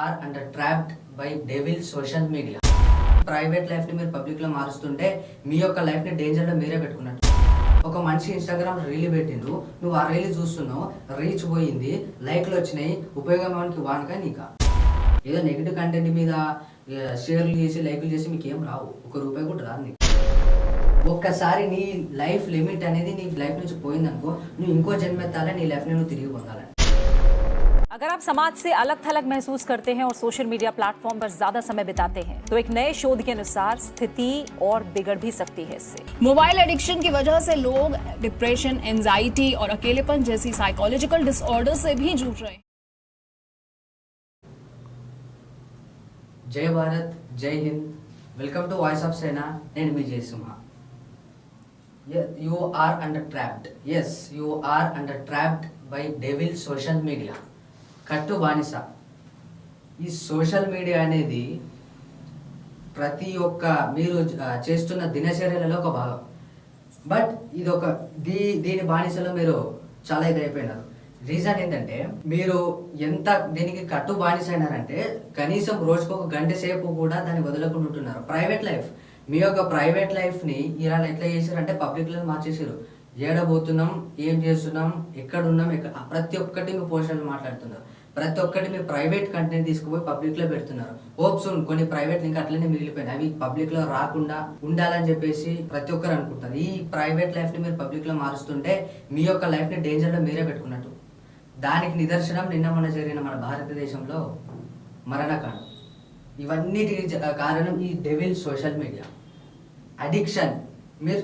Are under trapped by devil social media. Private లైఫ్ని మీరు పబ్లిక్లో మారుస్తుంటే మీ యొక్క లైఫ్ని డేంజర్లో మీరే పెట్టుకున్నట్టు. ఒక మనిషి ఇన్స్టాగ్రామ్ రీల్ పెట్టిండు నువ్వు ఆ రీల్ చూస్తున్నావు రీచ్ పోయింది లైక్లు వచ్చినాయి ఉపయోగం వానికి వానక నీకా? ఏదో నెగిటివ్ కంటెంట్ మీద షేర్లు చేసి లైక్లు చేసి మీకు ఏం రావు. ఒక రూపాయి కూడా రాదు నీకు. ఒక్కసారి నీ లైఫ్ లిమిట్ అనేది నీ లైఫ్ నుంచి పోయిందనుకో నువ్వు ఇంకో జన్మెత్తాలే నీ లైఫ్ని నువ్వు తిరిగి పొందాలని अगर आप समाज से अलग थलग महसूस करते हैं और सोशल मीडिया प्लेटफॉर्म पर ज्यादा समय बिताते हैं तो एक नए शोध के अनुसार स्थिति और बिगड़ भी सकती है इससे मोबाइल एडिक्शन की वजह से लोग डिप्रेशन एंजाइटी और अकेलेपन जैसी साइकोलॉजिकल डिसऑर्डर से भी जूझ रहे हैं జై భారత్ జై Hind welcome to voice of Sena నేను మీ Jayasimha you are under trapped yes you are under trapped by devil social media కట్టు బానిస. ఈ సోషల్ మీడియా అనేది ప్రతి ఒక్క మీరు చేస్తున్న దినచర్యలలో ఒక భాగం. బట్ ఇది ఒక దీ దీని బానిసలో మీరు చాలా ఇదైపోయినారు. రీజన్ ఏంటంటే మీరు ఎంత దీనికి కట్టు బానిస అయినారంటే కనీసం రోజుకు ఒక గంట సేపు కూడా దాన్ని వదలకుండా ఉంటున్నారు. ప్రైవేట్ లైఫ్ మీ యొక్క ప్రైవేట్ లైఫ్ని ఇలా ఎట్లా చేశారంటే పబ్లిక్లో మార్చేసారు ఏడబోతున్నాం ఏం చేస్తున్నాం ఎక్కడ ఉన్నాం ఎక్కడ ప్రతి ఒక్కటి మీ పోషణలు మాట్లాడుతున్నారు. ప్రతి ఒక్కటి మీ ప్రైవేట్ కంటెంట్ తీసుకుపోయి పబ్లిక్లో పెడుతున్నారు. హోప్స్ కొన్ని ప్రైవేట్ లింక్ అట్లనే మిగిలిపోయినాయి. అవి పబ్లిక్లో రాకుండా ఉండాలని చెప్పేసి ప్రతి ఒక్కరు అనుకుంటారు. ఈ ప్రైవేట్ లైఫ్ని మీరు పబ్లిక్లో మారుస్తుంటే మీ యొక్క లైఫ్ని డేంజర్లో మీరే పెట్టుకున్నట్టు. దానికి నిదర్శనం నిన్న మన జరిగిన మన భారతదేశంలో మరణకాండం. ఇవన్నిటికి కారణం ఈ డెవిల్ సోషల్ మీడియా. అడిక్షన్. మీరు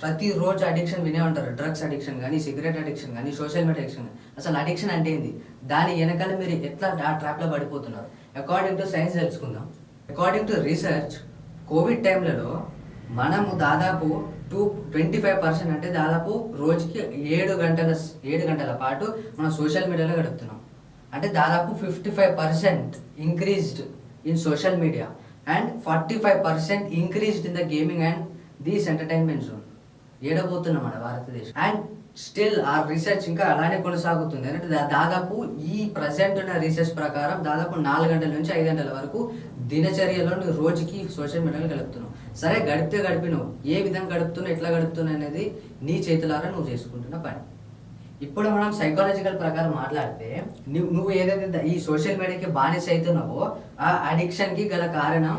ప్రతిరోజు అడిక్షన్ వినే ఉంటారు. డ్రగ్స్ అడిక్షన్ కానీ సిగరెట్ అడిక్షన్ కానీ సోషల్ మీడియా అడిక్షన్ అసలు అడిక్షన్ అంటే ఏంది? దాని వెనకాల మీరు ఎట్లా ఆ ట్రాప్లో పడిపోతున్నారు? అకార్డింగ్ టు సైన్స్ తెలుసుకుందాం. అకార్డింగ్ టు రీసెర్చ్ కోవిడ్ టైంలలో మనము దాదాపు టూ ట్వంటీ ఫైవ్ పర్సెంట్ అంటే దాదాపు రోజుకి ఏడు గంటల ఏడు గంటల పాటు మనం సోషల్ మీడియాలో గడుపుతున్నాం. అంటే దాదాపు fifty five percent increased in social media and forty five percent increased in the gaming and these entertainment zone. ఏడబోతున్న మన భారతదేశం. అండ్ స్టిల్ ఆ రీసెర్చ్ ఇంకా అలానే కొనసాగుతుంది. అంటే దాదాపు ఈ ప్రజెంట్ ఉన్న రీసెర్చ్ ప్రకారం దాదాపు నాలుగు గంటల నుంచి ఐదు గంటల వరకు దినచర్యలో నువ్వు రోజుకి సోషల్ మీడియాలో గడుపుతున్నావు సరే గడిపితే గడిపినావు. ఏ విధంగా గడుపుతున్నావు ఎట్లా గడుపుతున్నావు అనేది నీ చేతులారా నువ్వు చేసుకుంటున్న పని. ఇప్పుడు మనం సైకాలజికల్ ప్రకారం మాట్లాడితే నువ్వు నువ్వు ఏదైతే ఈ సోషల్ మీడియాకి బానిస అవుతున్నావో ఆ అడిక్షన్కి గల కారణం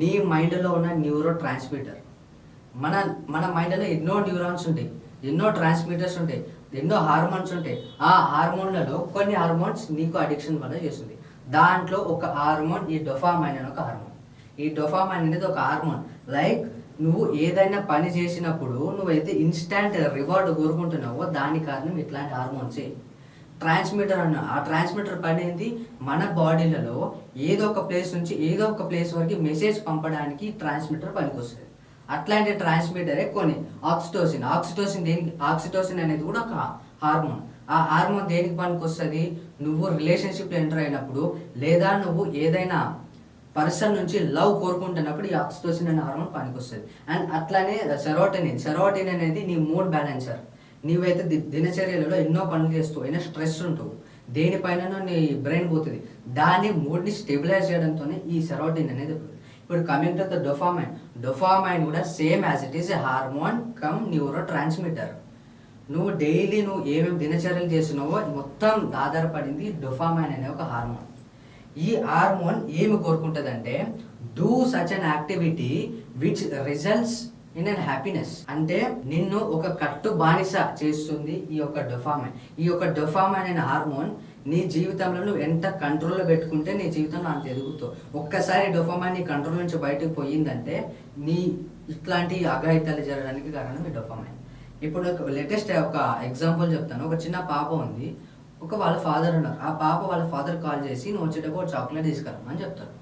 నీ మైండ్లో ఉన్న న్యూరో ట్రాన్స్మిటర్ మన మన మైండ్లో ఎన్నో న్యూరాన్స్ ఉంటాయి ఎన్నో ట్రాన్స్మిటర్స్ ఉంటాయి ఎన్నో హార్మోన్స్ ఉంటాయి. ఆ హార్మోన్లలో కొన్ని హార్మోన్స్ నీకు అడిక్షన్ వల్ల చేస్తుంది. దాంట్లో ఒక హార్మోన్ ఈ డొఫామైన్ అనే ఒక హార్మోన్ ఈ డొఫామైన్ అనేది ఒక హార్మోన్ లైక్ నువ్వు ఏదైనా పని చేసినప్పుడు నువ్వైతే ఇన్స్టాంట్ రివార్డ్ కోరుకుంటున్నావో దాని కారణం ఇట్లాంటి హార్మోన్సే ట్రాన్స్మిటర్ అన్న ఆ ట్రాన్స్మిటర్ పని ఏంది? మన బాడీలలో ఏదో ఒక ప్లేస్ నుంచి ఏదో ఒక ప్లేస్ వరకు మెసేజ్ పంపడానికి ట్రాన్స్మిటర్ పనికొస్తుంది. అట్లాంటి ట్రాన్స్మిటరే కొన్ని ఆక్సిటోసిన్ ఆక్సిటోసిన్ దేనికి ఆక్సిటోసిన్ అనేది కూడా ఒక హార్మోన్ ఆ హార్మోన్ దేనికి పనికి వస్తుంది నువ్వు రిలేషన్షిప్లో ఎంటర్ అయినప్పుడు లేదా నువ్వు ఏదైనా పర్సన్ నుంచి లవ్ కోరుకుంటున్నప్పుడు ఈ ఆక్సిటోసిన్ అనే హార్మోన్ పనికొస్తుంది. అండ్ అట్లానే సెరోటనిన్ సెరోటిన్ అనేది నీ మూడ్ బ్యాలెన్సర్ నీవైతే దినచర్యలలో ఎన్నో పనులు చేస్తూ అయినా స్ట్రెస్ ఉంటావు దేనిపైన నీ బ్రెయిన్ పోతుంది. దాని మూడ్ని స్టెబిలైజ్ చేయడంతోనే ఈ సెరోటిన్ అనేది ఇప్పుడు coming to the dopamine dopamine కూడా same as it is a hormone cum neurotransmitter నువ్వు డైలీ నువ్వు ఏమేమి దినచర్యలు చేస్తున్నావో మొత్తం ఆధారపడింది డొఫామైన్ అనే ఒక హార్మోన్ ఈ హార్మోన్ ఏమి కోరుకుంటుందంటే do such an activity which results in and happiness అంటే నిన్ను ఒక కట్టు బానిస చేస్తుంది ఈ యొక్క డొఫామైన్ ఈ యొక్క డొఫామైన్ అనే హార్మోన్ నీ జీవితంలో నువ్వు ఎంత కంట్రోల్లో పెట్టుకుంటే నీ జీవితంలో అంత ఎదుగుతావు. ఒక్కసారి డొఫామైన్ నీ కంట్రోల్ నుంచి బయటకు పోయిందంటే నీ ఇట్లాంటి అఘాయితాలు జరగడానికి కారణం ఈ డొఫామైన్ ఇప్పుడు లేటెస్ట్ ఒక ఎగ్జాంపుల్ చెప్తాను. ఒక చిన్న పాప ఉంది. ఒక వాళ్ళ ఫాదర్ ఉన్నారు. ఆ పాప వాళ్ళ ఫాదర్ కాల్ చేసి నువ్వు వచ్చేటప్పుడు చాక్లెట్ తీసుకురమ్మని చెప్తారు.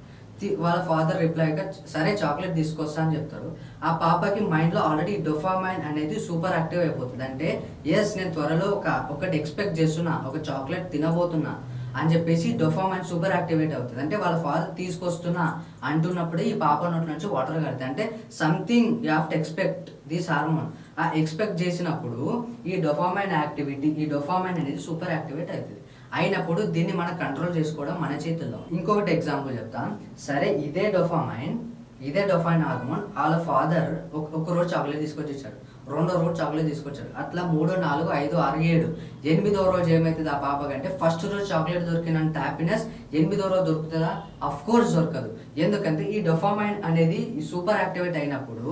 వాళ్ళ ఫాదర్ రిప్లైగా సరే చాక్లెట్ తీసుకొస్తా అని చెప్తారు. ఆ పాపకి మైండ్లో ఆల్రెడీ డొఫామైన్ అనేది సూపర్ యాక్టివ్ అయిపోతుంది. అంటే ఎస్ నేను త్వరలో ఒక ఒకటి ఎక్స్పెక్ట్ చేస్తున్నా ఒక చాక్లెట్ తినబోతున్నా అని చెప్పేసి డొఫామైన్ సూపర్ యాక్టివేట్ అవుతుంది. అంటే వాళ్ళ ఫాదర్ తీసుకొస్తున్నా అంటున్నప్పుడే ఈ పాప నోట్ల నుంచి వాటర్ కడతాయి అంటే something you have to expect this hormone ఆ ఎక్స్పెక్ట్ చేసినప్పుడు ఈ డొఫామైన్ యాక్టివిటీ ఈ డొఫామైన్ అనేది సూపర్ యాక్టివేట్ అవుతుంది. అయినప్పుడు దీన్ని మనం కంట్రోల్ చేసుకోవడం మన చేతుల్లో. ఇంకొకటి ఎగ్జాంపుల్ చెప్తా సరే ఇదే డొఫామైన్ ఇదే డొఫైన్ హార్మోన్ వాళ్ళ ఫాదర్ ఒక రోజు చాక్లెట్ తీసుకొచ్చి ఇచ్చాడు రెండో రోజు చాక్లెట్ తీసుకొచ్చాడు. అట్లా మూడో నాలుగు ఐదు ఆరు ఏడు. ఎనిమిదో రోజు ఏమవుతుంది ఆ పాపకంటే ఫస్ట్ రోజు చాక్లెట్ దొరికినంత హ్యాపీనెస్ ఎనిమిదో రోజు దొరుకుతుందా? అఫ్ కోర్స్ దొరకదు. ఎందుకంటే ఈ డొఫామైన్ అనేది సూపర్ యాక్టివేట్ అయినప్పుడు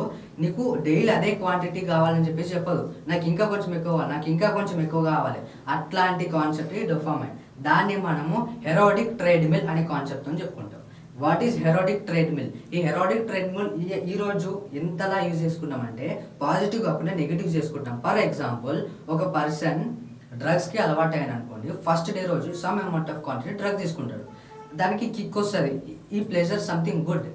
నీకు డైలీ అదే క్వాంటిటీ కావాలని చెప్పేసి చెప్పదు. నాకు ఇంకా కొంచెం ఎక్కువ నాకు ఇంకా కొంచెం ఎక్కువ కావాలి. అట్లాంటి కాన్సెప్ట్ ఈ డొఫామైన్ దాన్ని మనము హెరోడిక్ ట్రేడ్మిల్ అనే కాన్సెప్ట్ అని చెప్పుకుంటాం. వాట్ ఈస్ హెరోడిక్ ట్రేడ్మిల్? ఈ హెరోడిక్ ట్రేడ్మిల్ ఈ రోజు ఎంతలా యూజ్ చేసుకున్నామంటే పాజిటివ్ కాకుండా నెగిటివ్ చేసుకుంటాం. ఫర్ ఎగ్జాంపుల్ ఒక పర్సన్ డ్రగ్స్కి అలవాటు అయిన అనుకోండి ఫస్ట్ డే రోజు some amount of quantity drug తీసుకుంటాడు. దానికి కిక్ వస్తుంది. ఈ ప్లేజర్ సంథింగ్ గుడ్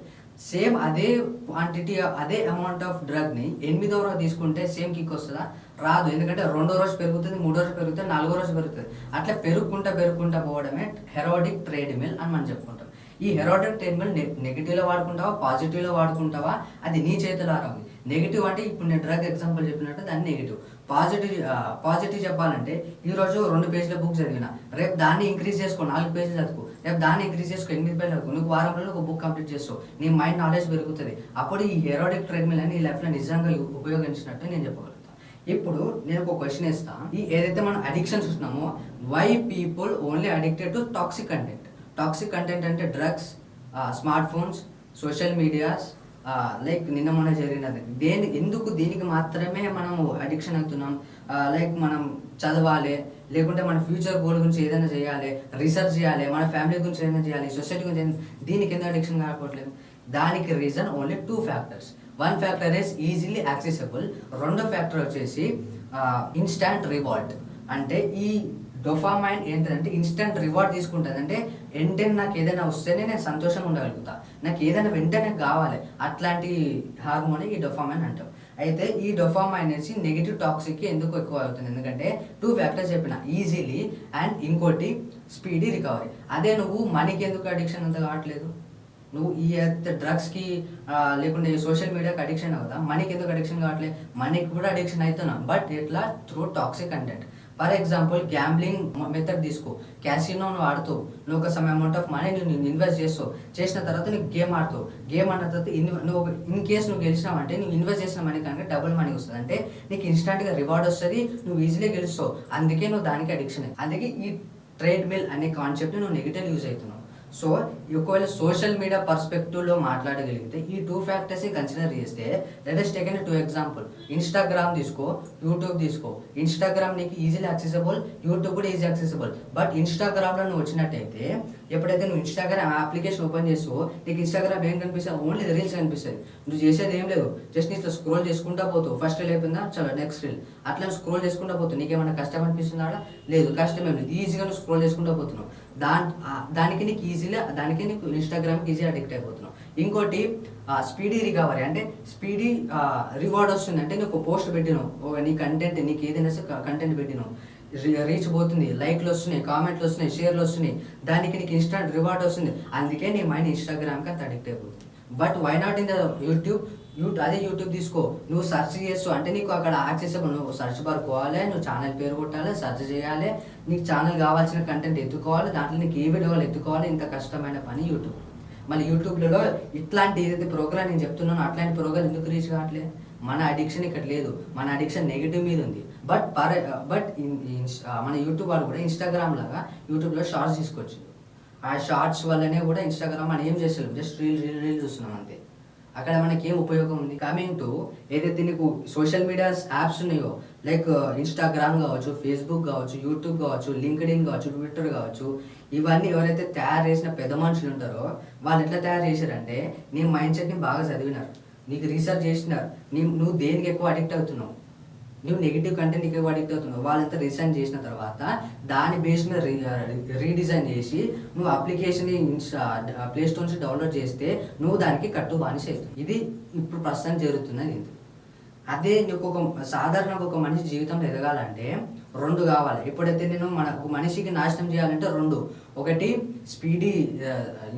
సేమ్ అదే క్వాంటిటీ అదే అమౌంట్ ఆఫ్ డ్రగ్ని ఎనిమిదో రోజు తీసుకుంటే సేమ్ కిక్ వస్తుందా? రాదు. ఎందుకంటే రెండో రోజు పెరుగుతుంది మూడో రోజు పెరుగుతుంది నాలుగో రోజు పెరుగుతుంది. అట్లా పెరుగుకుంటా పెరుగుకుంటా పోవడమే హెరోడిక్ ట్రేడ్మిల్ అని మనం చెప్పుకుంటాం. ఈ హెరోడిక్ నెగిటివ్ నెగిటివ్లో వాడుకుంటావా పాజిటివ్లో వాడుకుంటావా? అది నీ చేతిలో ఉంది నెగిటివ్ అంటే ఇప్పుడు నేను డ్రగ్ ఎగ్జాంపుల్ చెప్పినట్టు దాన్ని నెగిటివ్. పాజిటివ్ పాజిటివ్ చెప్పాలంటే ఈ రోజు రెండు పేజీల బుక్ చదివిన రేపు దాన్ని ఇంక్రీజ్ చేసుకో నాలుగు పేజీలు చదువుకో. రేపు దాన్ని ఇంక్రీజ్ చేసుకో ఎనిమిది పేజీలు చదువుకో. నువ్వు వారంలో ఒక బుక్ కంప్లీట్ చేస్తావు. నీ మైండ్ నాలెడ్జ్ పెరుగుతుంది. అప్పుడు ఈ హెరోడిక్ ట్రెడ్మిల్ అని నీ లైఫ్లో నిజంగా ఉపయోగించినట్టు నేను చెప్పగలుగుతాను ఇప్పుడు నేను ఒక క్వశ్చన్ ఇస్తాను ఈ ఏదైతే మనం addiction చూస్తున్నామో why people only addicted to toxic content? Toxic content అంటే drugs smartphones social medias like నిన్న మొన్న జరిగినది. దేని ఎందుకు దీనికి మాత్రమే మనము అడిక్షన్ అవుతున్నాం? లైక్ మనం చదవాలి లేకుంటే మన ఫ్యూచర్ గోల్ గురించి ఏదైనా చేయాలి రీసెర్చ్ చేయాలి మన ఫ్యామిలీ గురించి ఏదైనా చేయాలి సొసైటీ గురించి దీనికి ఎందుకు అడిక్షన్ కాకపోవట్లేదు? దానికి reason only two factors one factor is easily accessible రెండో ఫ్యాక్టర్ వచ్చేసి ఇన్స్టాంట్ రివాల్ట్ అంటే ఈ డొఫామైన్ ఏంటంటే ఇన్స్టెంట్ రివార్డ్ తీసుకుంటుంది. అంటే వెంటనే నాకు ఏదైనా వస్తేనే నేను సంతోషంగా ఉండగలుగుతా. నాకు ఏదైనా వెంటనే కావాలి. అట్లాంటి హార్మోన్ ఈ డొఫామైన్ అంటాం. అయితే ఈ డొఫామైన్ అనేసి నెగిటివ్ టాక్సిక్కి ఎందుకు ఎక్కువ అవుతుంది? ఎందుకంటే టూ ఫ్యాక్టర్స్ చెప్పిన. ఈజీలీ అండ్ ఇంకోటి స్పీడీ రికవరీ అదే నువ్వు మనీకి ఎందుకు అడిక్షన్ అంత కావట్లేదు? నువ్వు ఈ డ్రగ్స్కి లేకుంటే సోషల్ మీడియాకి అడిక్షన్ అవుతా? మనీకి ఎందుకు అడిక్షన్ కావట్లేదు? మనీకి కూడా అడిక్షన్ అవుతున్నాం. బట్ ఇట్లా through toxic content for example gambling method తీసుకో. క్యాసినో నువ్వు నువ్వు ఒక సమ్ అమౌంట్ ఆఫ్ మనీ నువ్వు ఇన్వెస్ట్ చేస్తావు. చేసిన తర్వాత నీకు గేమ్ ఆడుతావు. గేమ్ ఆడిన తర్వాత నువ్వు ఇన్ కేస్ నువ్వు గెలిచినావంటే నువ్వు ఇన్వెస్ట్ చేసిన మనీ కనుక డబుల్ మనీ వస్తుంది. అంటే నీకు ఇన్స్టాంట్గా రివార్డ్ వస్తుంది నువ్వు ఈజీలీ గెలుస్తావు. అందుకే నువ్వు దానికి అడిక్షన్ అందుకే ఈ ట్రేడ్ మిల్ అనే కాన్సెప్ట్ నువ్వు నెగిటివ్ యూజ్ అవుతున్నావు. సో ఒకవేళ సోషల్ మీడియా పర్స్పెక్టివ్లో మాట్లాడగలిగితే ఈ టూ ఫ్యాక్టర్స్ కన్సిడర్ చేస్తే latest taken to example Instagram తీసుకో యూట్యూబ్ తీసుకో. ఇన్స్టాగ్రామ్ నీకు ఈజీలీ యాక్సెసిబుల్ యూట్యూబ్ కూడా ఈజీ యాక్సెసిబుల్ బట్ ఇన్స్టాగ్రామ్లో నువ్వు వచ్చినట్టయితే ఎప్పుడైతే నువ్వు ఇన్స్టాగ్రామ్ అప్లికేషన్ ఓపెన్ చేస్తూ నీకు ఇన్స్టాగ్రామ్ ఏం కనిపిస్తుంది ఓన్లీ రీల్స్ కనిపిస్తుంది నువ్వు చేసేది ఏం లేదు. జస్ట్ నీ ఇట్లా స్క్రోల్ చేసుకుంటా పోతావు. ఫస్ట్ రీల్ అయిపోయిందా? చలో నెక్స్ట్ రీల్ అట్లా స్క్రోల్ చేసుకుంటా పోతావు. నీకేమైనా కష్టం అనిపిస్తుందా లేదు కష్టం ఏం లేదు. ఈజీగా నువ్వు స్క్రోల్ చేసుకుంటా పోతున్నావు. దాని దానికి నీకు ఈజీగా దానికి నీకు ఇన్స్టాగ్రామ్కి ఈజీ అడిక్ట్ అయిపోతున్నావు. ఇంకోటి స్పీడీ రికవరీ అంటే స్పీడీ రివార్డ్ వస్తుంది. అంటే నీకు పోస్ట్ పెట్టినావు. నీ కంటెంట్ నీకు ఏదైనా కంటెంట్ పెట్టినావు. రీచ్ పోతుంది. లైక్లు వస్తున్నాయి కామెంట్లు వస్తున్నాయి షేర్లు వస్తున్నాయి. దానికి నీకు ఇన్స్టాంట్ రివార్డ్ వస్తుంది. అందుకే నీ మైండ్ ఇన్స్టాగ్రామ్కి అంత అడిక్ట్ అయిపోతుంది. But why not in the YouTube నువ్వు అదే యూట్యూబ్ తీసుకో. నువ్వు సెర్చ్ చేస్తావు అంటే నీకు అక్కడ యాక్సెసిబుల్ నువ్వు సెర్చ్ బార్ పోవాలి నువ్వు ఛానల్ పేరు కొట్టాలి సెర్చ్ చేయాలి నీకు ఛానల్ కావాల్సిన కంటెంట్ ఎత్తుకోవాలి దాంట్లో నీకు ఏ వీడియోలు ఎత్తుకోవాలి ఇంత కష్టమైన పని యూట్యూబ్. మళ్ళీ యూట్యూబ్లలో ఇట్లాంటి ఏదైతే ప్రోగ్రామ్ నేను చెప్తున్నానో అట్లాంటి ప్రోగ్రామ్ ఎందుకు రీచ్ కావట్లేదు మన అడిక్షన్ ఇక్కడ లేదు. మన అడిక్షన్ నెగిటివ్ మీద ఉంది. బట్ పర్ బట్ మన యూట్యూబ్ వాళ్ళు కూడా ఇన్స్టాగ్రామ్ లాగా యూట్యూబ్లో షార్ట్స్ తీసుకోవచ్చు ఆ షార్ట్స్ వల్లనే కూడా ఇన్స్టాగ్రామ్ మనం ఏం చేస్తలేం? జస్ట్ రీల్ రీల్ రీల్ చూస్తున్నాం అంతే. అక్కడ మనకి ఏం ఉపయోగం ఉంది? కమింగ్ టు ఏదైతే నీకు సోషల్ మీడియా యాప్స్ ఉన్నాయో లైక్ ఇన్స్టాగ్రామ్ uh, కావచ్చు ఫేస్బుక్ కావచ్చు యూట్యూబ్ కావచ్చు లింక్డ్ ఇన్ కావచ్చు ట్విట్టర్ కావచ్చు ఇవన్నీ ఎవరైతే తయారు చేసిన పెద్ద మనుషులు ఉంటారో వాళ్ళు ఎట్లా తయారు చేశారంటే నీ మైండ్ సెట్ని బాగా చదివినారు. నీకు రీసెర్చ్ చేసినారు. నీ నువ్వు దేనికి ఎక్కువ అడిక్ట్ అవుతున్నావు? నువ్వు నెగిటివ్ కంటెంట్ ఇక్కడ అడిక్ట్ అవుతున్నావు వాళ్ళంతా రీసెర్చ్ చేసిన తర్వాత దాని బేస్ మీద రీడిజైన్ uh, చేసి నువ్వు అప్లికేషన్ ఇన్స్టా ప్లే స్టోర్ నుంచి డౌన్లోడ్ చేస్తే నువ్వు దానికి కట్టు బానిస అవుతుంది ఇది ఇప్పుడు ప్రస్తుతం జరుగుతున్నది ఇది. అదే నీకు ఒక సాధారణంగా ఒక మనిషి జీవితంలో ఎదగాలంటే రెండు కావాలి. ఎప్పుడైతే నేను మన ఒక మనిషికి నాశనం చేయాలంటే రెండు. ఒకటి స్పీడీ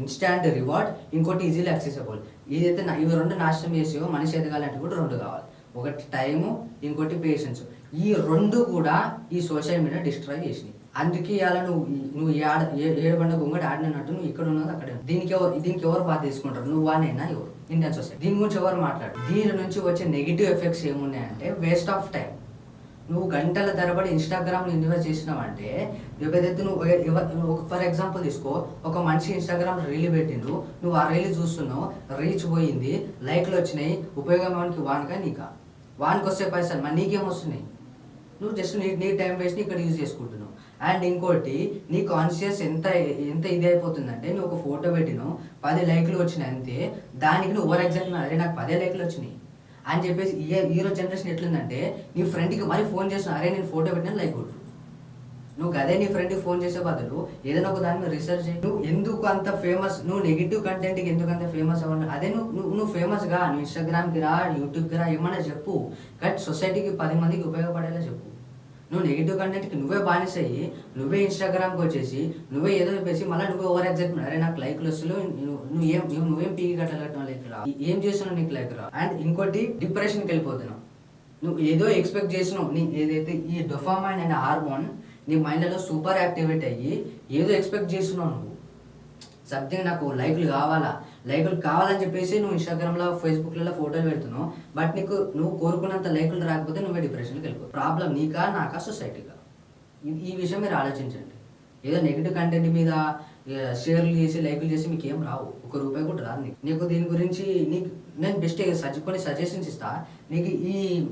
ఇన్స్టాంట్ రివార్డ్ ఇంకోటి ఈజీలీ యాక్సెసబుల్ ఏదైతే ఇవి రెండు నాశనం చేసేవో మనిషి ఎదగాలంటే కూడా రెండు కావాలి. ఒకటి టైము ఇంకోటి పేషెన్స్ ఈ రెండు కూడా ఈ సోషల్ మీడియా డిస్ట్రాయ్ చేసినాయి. అందుకే ఇవాళ నువ్వు నువ్వు ఏడ ఏ- ఏడు బండ ఆడినట్టు నువ్వు ఇక్కడ ఉన్నది అక్కడ దీనికి ఎవరు దీనికి ఎవరు బాధ తీసుకుంటారు? నువ్వు వానేనా ఎవరు? ఇండియన్ సొసైటీ దీని గురించి ఎవరు మాట్లాడు దీని నుంచి వచ్చే నెగిటివ్ ఎఫెక్ట్స్ ఏమున్నాయంటే వేస్ట్ ఆఫ్ టైం నువ్వు గంటల తరబడి ఇన్స్టాగ్రామ్ ఇన్వెస్ట్ చేసినావంటే ఎప్పుడైతే నువ్వు నువ్వు ఒక ఫర్ ఎగ్జాంపుల్ తీసుకో. ఒక మనిషి ఇన్స్టాగ్రామ్ రీల్ పెట్టిండు. నువ్వు ఆ రీల్ చూస్తున్నావు. రీచ్ పోయింది. లైక్లు వచ్చినాయి. ఉపయోగం వానక నీకా? వానికి వస్తే పైసలు మరి నీకేం వస్తున్నాయి? నువ్వు జస్ట్ నీ నీ టైం వేస్ట్ ఇక్కడ యూజ్ చేసుకుంటున్నావు. అండ్ ఇంకోటి నీ కాన్షియస్ ఎంత ఎంత ఇది అయిపోతుందంటే నువ్వు ఒక ఫోటో పెట్టినావు పది లైక్లు వచ్చినాయి అంతే దానికి నువ్వు ఓవర్ ఎగ్జాక్ట్ అరే నాకు పదే లైక్లు వచ్చినాయి. అని చెప్పేసి ఈ ఈరోజు జనరేషన్ ఎట్లుందంటే నీ ఫ్రెండ్కి మరీ ఫోన్ చేసిన అరే నేను ఫోటో పెట్టినా లైక్ కొట్టు. నువ్వు అదే నీ ఫ్రెండ్కి ఫోన్ చేసే బదులు ఏదైనా ఒక దాని మీద రీసెర్చ్ చేయి. నువ్వు ఎందుకు అంత ఫేమస్ నువ్వు నెగిటివ్ కంటెంట్కి ఎందుకు అంత ఫేమస్ అవ్వాలి అదే నువ్వు నువ్వు ఫేమస్గా నువ్వు ఇన్స్టాగ్రామ్కి రా యూట్యూబ్కి రా ఏమన్నా చెప్పు. కట్ సొసైటీకి పది మందికి ఉపయోగపడేలా చెప్పు. నువ్వు నెగిటివ్ కంటెంట్కి నువ్వే బానిస అయ్యి నువ్వే ఇన్స్టాగ్రామ్కి వచ్చేసి నువ్వే ఏదో చెప్పేసి మళ్ళీ నువ్వే ఓవర్ ఎగ్జాక్ట్ అరే నాకు లైక్లు వస్తులు నువ్వు నువ్వు ఏం నువ్వేం పీకి కట్టగట్టిన లైక్ రా ఏం చేస్తున్నావు నీకు లైక్ రా? అండ్ ఇంకోటి డిప్రెషన్కి వెళ్ళిపోతున్నావు. నువ్వు ఏదో ఎక్స్పెక్ట్ చేసినావు నీ ఏదైతే ఈ డొఫామైన్ అనే హార్మోన్ నీ మైండ్లో సూపర్ యాక్టివేట్ అయ్యి ఏదో ఎక్స్పెక్ట్ చేస్తున్నావు నువ్వు. సంథింగ్ నాకు లైకులు కావాలా? లైకులు కావాలని చెప్పేసి నువ్వు ఇన్స్టాగ్రామ్లో ఫేస్బుక్లలో ఫోటోలు పెడుతున్నావు. బట్ నీకు నువ్వు కోరుకున్నంత లైకులు రాకపోతే నువ్వే డిప్రెషన్కి వెళ్ళిపో ప్రాబ్లం నీకా నాకా సొసైటీగా ఈ- విషయం మీరు ఆలోచించండి. ఏదో నెగిటివ్ కంటెంట్ మీద షేర్లు చేసి లైకులు చేసి మీకు ఏం రావు. ఒక రూపాయి కూడా రాదు నీకు. నీకు దీని గురించి నీకు నేను బెస్ట్ సజ కొన్ని సజెషన్స్ ఇస్తా. నీకు ఈ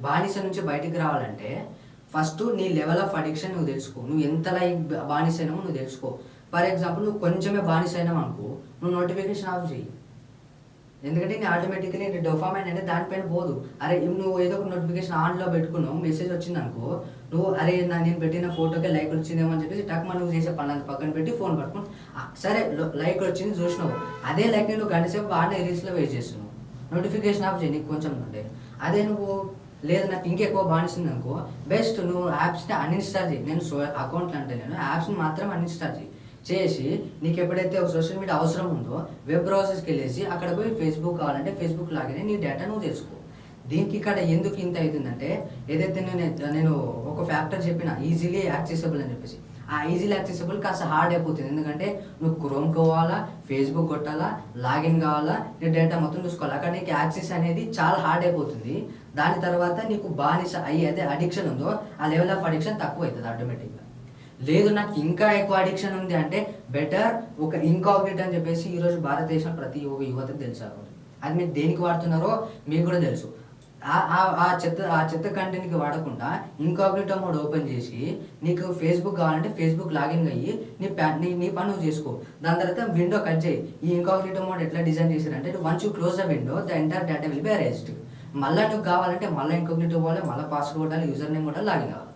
బానిస నుంచి బయటికి రావాలంటే ఫస్ట్ నీ లెవెల్ ఆఫ్ అడిక్షన్ నువ్వు తెలుసుకో. నువ్వు ఎంత లైక్ బానిస నువ్వు తెలుసుకో. ఫర్ ఎగ్జాంపుల్ నువ్వు కొంచెమే బానిస అనుకో నువ్వు నోటిఫికేషన్ ఆఫ్ చేయి ఎందుకంటే నీ ఆటోమేటిక్లీ నీ డొఫామైన్ అంటే దానిపైన పోదు. అరే నువ్వు ఏదో ఒక నోటిఫికేషన్ ఆన్లో పెట్టుకున్నావు మెసేజ్ వచ్చింది అనుకో నువ్వు అరే నా నేను పెట్టిన ఫోటోకే లైక్ వచ్చిందేమో అని చెప్పేసి టక్ నువ్వు చేసే పనులంత పక్కన పెట్టి ఫోన్ పట్టుకుని సరే లైక్ వచ్చింది చూసినావు. అదే లైక్ నువ్వు గంట సేపు వాడిన రీల్స్లో వెయిట్ చేస్తున్నావు. నోటిఫికేషన్ ఆఫ్ చేయి నీకు కొంచెం ఉండే. అదే నువ్వు లేదు నాకు ఇంకెక్కువ బానిస్తుంది అనుకో. బెస్ట్ నువ్వు యాప్స్ని అన్ఇన్స్టాల్ చేయి. నేను సో అకౌంట్లు అంటే నేను యాప్స్ని మాత్రం అన్ఇన్స్టాల్ చేయి. చేసి నీకు ఎప్పుడైతే ఒక సోషల్ మీడియా అవసరం ఉందో వెబ్ బ్రౌజర్స్కి వెళ్ళేసి అక్కడ పోయి ఫేస్బుక్ కావాలంటే ఫేస్బుక్ లాగానే నీ డేటా నువ్వు తెలుసుకో. దీనికి ఇక్కడ ఎందుకు ఇంత అవుతుందంటే ఏదైతే నేను నేను ఒక ఫ్యాక్టర్ చెప్పిన ఈజీలీ యాక్సెసిబుల్ అని చెప్పేసి. ఆ ఈజీలీ యాక్సెసిబుల్ కాస్త హార్డ్ అయిపోతుంది. ఎందుకంటే నువ్వు క్రోమ్ కావాలా ఫేస్బుక్ కొట్టాలా లాగిన్ కావాలా నీ డేటా మొత్తం చూసుకోవాలి. అక్కడ నీకు యాక్సెస్ అనేది చాలా హార్డ్ అయిపోతుంది. దాని తర్వాత నీకు బానిస అయ్యి అదే అడిక్షన్ ఉందో ఆ లెవెల్ ఆఫ్ అడిక్షన్ తక్కువ అవుతుంది ఆటోమేటిక్గా లేదు నాకు ఇంకా ఎక్కువ అడిక్షన్ ఉంది అంటే బెటర్ ఒక ఇంకాగ్నేట్ అని చెప్పేసి ఈరోజు భారతదేశం ప్రతి ఒక్క యువతకు తెలుసు అది మీరు దేనికి వాడుతున్నారో మీకు కూడా తెలుసు. ఆ- చెత్త ఆ చెత్త కంటెంట్కి వాడకుండా ఇంకాగ్నేటో మోడ్ ఓపెన్ చేసి నీకు ఫేస్బుక్ కావాలంటే ఫేస్బుక్ లాగిన్ అయ్యి నీ ప్యా నీ నీ పని నువ్వు చేసుకో. దాని తర్వాత విండో కట్ చేయి. ఈ ఇంకాగ్నేటో మోడ్ ఎట్లా డిజైన్ చేశారంటే once you close the window the entire data will be erased మళ్ళీ నువ్వు కావాలంటే మళ్ళీ ఇంకాగ్నేటో పోవాలి మళ్ళీ పాస్వర్డ్ కొట్టాలి యూజర్ నేమ్ కొట్టాలి లాగిన్ కావాలి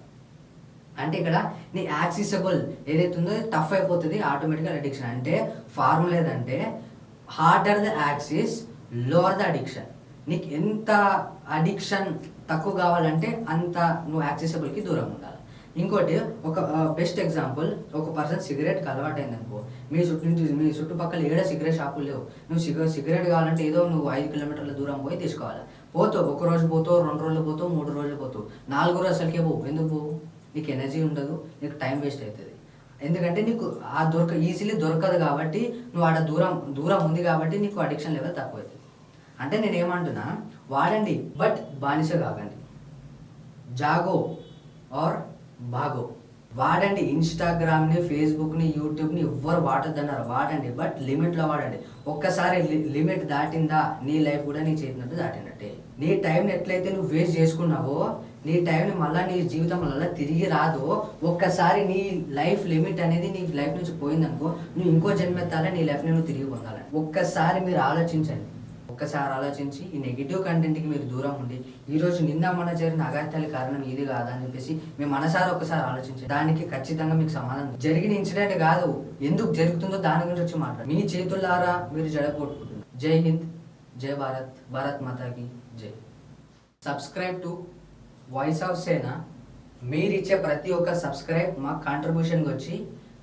అంటే ఇక్కడ నీ యాక్సిసబుల్ ఏదైతే ఉందో టఫ్ అయిపోతుంది ఆటోమేటిక్గా అడిక్షన్ అంటే ఫార్ములా ఏదంటే harder the access lower the addiction నీకు ఎంత అడిక్షన్ తక్కువ కావాలంటే అంత నువ్వు యాక్సెసిబుల్కి దూరం ఉండాలి. ఇంకోటి ఒక బెస్ట్ ఎగ్జాంపుల్ ఒక పర్సన్ సిగరెట్కి అలవాటైంది అనుకో మీ చుట్టూ మీ చుట్టుపక్కల ఏడ సిగరెట్ షాపులు లేవు. నువ్వు సిగ సిగరెట్ కావాలంటే ఏదో నువ్వు ఐదు కిలోమీటర్ల దూరం పోయి తీసుకోవాలి. పోతావు ఒక రోజు పోతావు రెండు రోజులు పోతావు మూడు రోజులు పోతావు. నాలుగు రోజులు అసలుకే పోవు. ఎందుకు పోవు? నీకు ఎనర్జీ ఉండదు నీకు టైం వేస్ట్ అవుతుంది ఎందుకంటే నీకు ఆ దొరక ఈజీలీ దొరకదు కాబట్టి నువ్వు ఆడ దూరం దూరం ఉంది కాబట్టి నీకు అడిక్షన్ లెవెల్ తక్కువ అవుతుంది అంటే నేను ఏమంటున్నా వాడండి బట్ బానిస కాకండి. జాగో ఆర్ బాగో. వాడండి ఇన్స్టాగ్రామ్ని ఫేస్బుక్ని యూట్యూబ్ని ఎవ్వరు వాడొద్దన్నారు. వాడండి బట్ లిమిట్లో వాడండి. ఒక్కసారి లిమిట్ దాటిందా నీ లైఫ్ కూడా నీ చేతినట్టు దాటినట్టే. నీ టైంని ఎట్లయితే నువ్వు వేస్ట్ చేసుకున్నావో నీ టైంని మళ్ళీ నీ జీవితం మళ్ళీ తిరిగి రాదు ఒక్కసారి నీ లైఫ్ లిమిట్ అనేది నీ లైఫ్ నుంచి పోయిందనుకో నువ్వు ఇంకో జన్మెత్తాలే నీ లైఫ్ని నువ్వు తిరిగి పొందాలని ఒక్కసారి మీరు ఆలోచించండి. ఒక్కసారి ఆలోచించి ఈ నెగిటివ్ కంటెంట్కి మీరు దూరం ఉండి ఈరోజు నిన్న మొన్న జరిగిన అగాత్యాల కారణం ఇది కాదా అని చెప్పేసి మీ మనసారి ఒకసారి ఆలోచించండి. దానికి ఖచ్చితంగా మీకు సమాధానం జరిగిన ఇన్సిడెంట్ కాదు ఎందుకు జరుగుతుందో దాని గురించి వచ్చి మాట్లాడు. మీ చేతులారా మీరు జడగొట్టుకుంటున్నారు జై హింద్ జై భారత్ భారత్ మాతాకి జై. Subscribe to voice of Sena మీరు ఇచ్చే ప్రతి ఒక్క సబ్స్క్రైబ్ మా కాంట్రిబ్యూషన్కి వచ్చి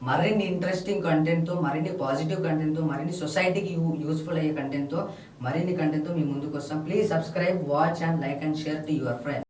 మరిన్ని ఇంట్రెస్టింగ్ కంటెంట్తో మరిన్ని పాజిటివ్ కంటెంట్తో మరిన్ని సొసైటీకి యూ యూస్ఫుల్ అయ్యే కంటెంట్తో మరిన్ని కంటెంట్తో మీ ముందుకు వస్తాం please subscribe watch and like and share to your friend